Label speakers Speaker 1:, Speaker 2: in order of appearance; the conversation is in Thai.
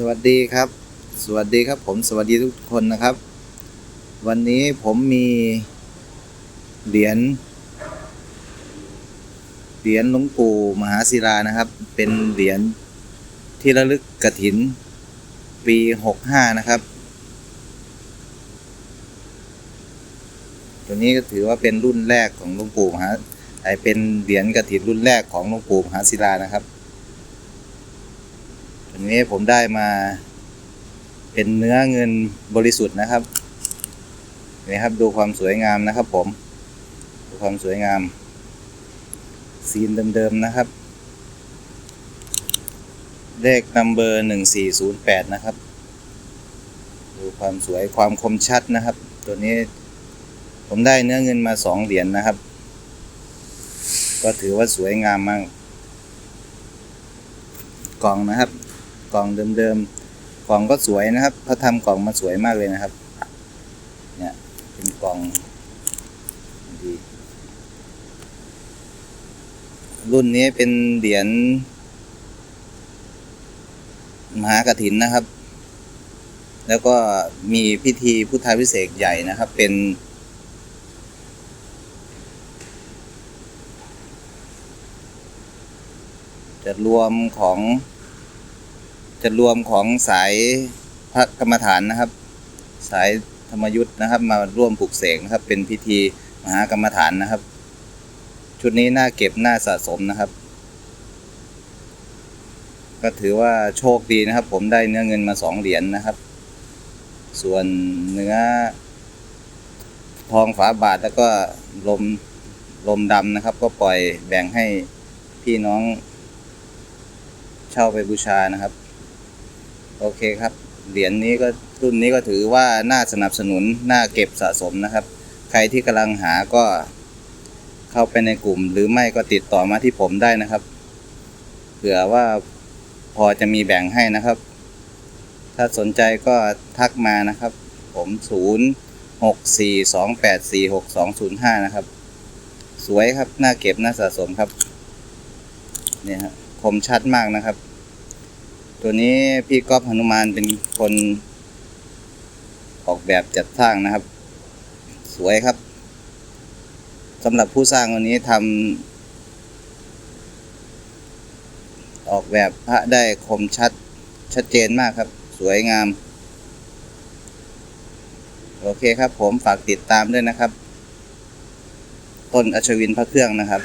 Speaker 1: สวัสดีครับ สวัสดีครับผมสวัสดีทุกคนนะครับ วันนี้ผมมีเหรียญเหรียญหลวงปู่มหาศิลานะครับ เป็นเหรียญที่ระลึกกระถิน ปีหกห้านะครับ ตัวนี้ก็ถือว่าเป็นรุ่นแรกของหลวงปู่มหาไอเป็นเหรียญกระถินรุ่นแรกของหลวงปู่มหาศิลานะครับ ตัวนี้ผมได้มาเป็นเนื้อเงินบริสุทธิ์นะครับนี่ครับดูความสวยงามนะครับผม ดูความสวยงาม ซีนเดิมๆนะครับ เลขนัมเบอร์หนึ่งสี่ศูนย์แปดนะครับ ดูความสวยความคมชัดนะครับ ตัวนี้ผมได้เนื้อเงินมาสองเหรียญนนะครับ ก็ถือว่าสวยงามมาก กล่องนะครับ กล่องเดิมๆกล่องก็สวยนะครับเขาทำกล่องมาสวยมากเลยนะครับ เนี่ยเป็นกล่องดีรุ่นนี้เป็นเหรียญมหากถินนะครับ แล้วก็มีพิธีพุทธาพิเศษใหญ่นะครับ เป็น จะรวมของ จะรวมของสายพระกรรมฐานนะครับ สายธรรมยุทธ์นะครับ มาร่วมปลุกเสกนะครับ เป็นพิธีมหากรรมฐานนะครับ ชุดนี้น่าเก็บน่าสะสมนะครับ ก็ถือว่าโชคดีนะครับ ผมได้เนื้อเงินมาสองเหรียญนนะครับ ส่วนเนื้อทองฝาบาทแล้วก็ลมลมดำนะครับ ก็ปล่อยแบ่งให้พี่น้องเช่าไปบูชานะครับ โอเคครับ เหรียญนี้ก็รุ่นนี้ก็ถือว่าน่าสนับสนุน น่าเก็บสะสมนะครับ ใครที่กำลังหาก็เข้าไปในกลุ่ม หรือไม่ก็ติดต่อมาที่ผมได้นะครับ เผื่อว่าพอจะมีแบ่งให้นะครับ ถ้าสนใจก็ทักมานะครับ ผมศูนย์หกสี่สองแปดสี่หกสองศูนะครับ สวยครับ น่าเก็บ น่าสะสมครับ เนี่ยฮะคมชัดมากนะครับ ตัวนี้พี่ก๊อฟหนุมานเป็นคนออกแบบจัดสร้างนะครับ สวยครับสำหรับผู้สร้างวันนี้ทำออกแบบพระได้คมชัดชัดเจนมากครับ สวยงาม โอเคครับผมฝากติดตามด้วยนะครับ ต้นอัชวินพระเครื่องนะครับ